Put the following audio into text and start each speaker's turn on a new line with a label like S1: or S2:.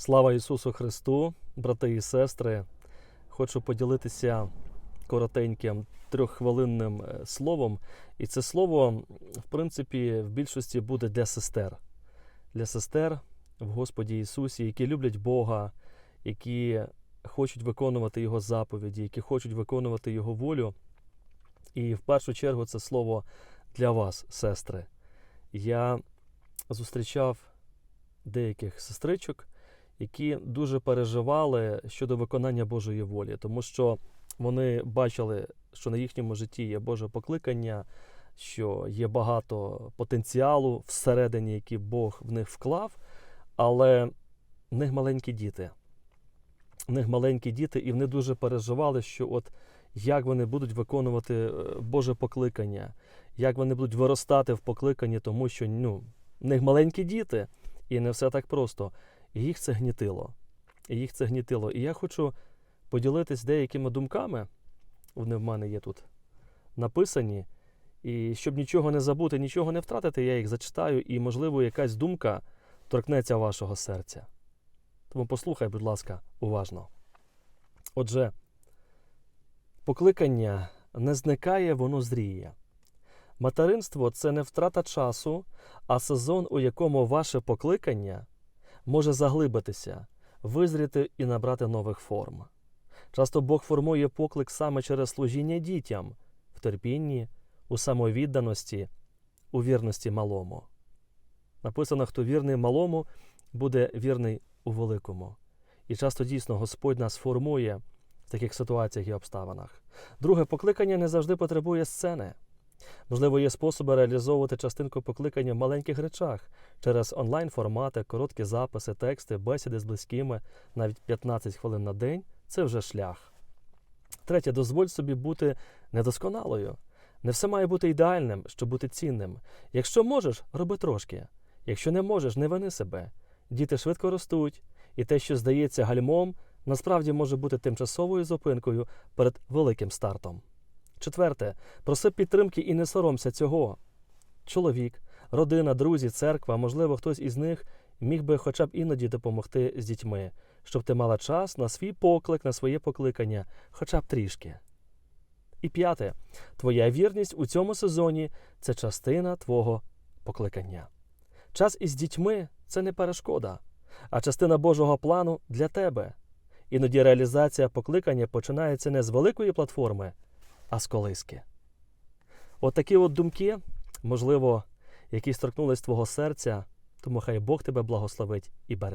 S1: Слава Ісусу Христу, брати і сестри. Хочу поділитися коротеньким трьоххвилинним е, словом. І це слово, в принципі, в більшості буде для сестер. Для сестер в Господі Ісусі, які люблять Бога, які хочуть виконувати Його заповіді, які хочуть виконувати Його волю. І в першу чергу це слово для вас, сестри. Я зустрічав деяких сестричок, які дуже переживали щодо виконання Божої волі, тому що вони бачили, що на їхньому житті є Боже покликання, що є багато потенціалу всередині, який Бог в них вклав, але в них маленькі діти. В них маленькі діти, і вони дуже переживали, що от як вони будуть виконувати е, Боже покликання, як вони будуть виростати в покликанні, тому що ну, в них маленькі діти, і не все так просто. І їх це гнітило. І їх це гнітило. І я хочу поділитись деякими думками. Вони в мене є тут написані. І щоб нічого не забути, нічого не втратити, я їх зачитаю, і, можливо, якась думка торкнеться вашого серця. Тому послухай, будь ласка, уважно. Отже, покликання не зникає, воно зріє. Материнство це не втрата часу, а сезон, у якому ваше покликання може заглибитися, визріти і набрати нових форм. Часто Бог формує поклик саме через служіння дітям, в терпінні, у самовідданості, у вірності малому. Написано, хто вірний малому, буде вірний у великому. І часто дійсно Господь нас формує в таких ситуаціях і обставинах. Друге, покликання не завжди потребує сцени. Можливо, є способи реалізовувати частинку покликання в маленьких речах через онлайн-формати, короткі записи, тексти, бесіди з близькими, навіть 15 хвилин на день це вже шлях. Третє, дозволь собі бути недосконалою. Не все має бути ідеальним, щоб бути цінним. Якщо можеш, роби трошки. Якщо не можеш, не вини себе. Діти швидко ростуть, і те, що здається гальмом, насправді може бути тимчасовою зупинкою перед великим стартом. Четверте, проси підтримки і не соромся цього. Чоловік, родина, друзі, церква, можливо, хтось із них міг би хоча б іноді допомогти з дітьми, щоб ти мала час на свій поклик, на своє покликання, хоча б трішки. І п'яте, твоя вірність у цьому сезоні це частина твого покликання. Час із дітьми це не перешкода, а частина Божого плану для тебе. Іноді реалізація покликання починається не з великої платформи, а з колиски. От от думки, можливо, які торкнулись твого серця, тому хай Бог тебе благословить і бере.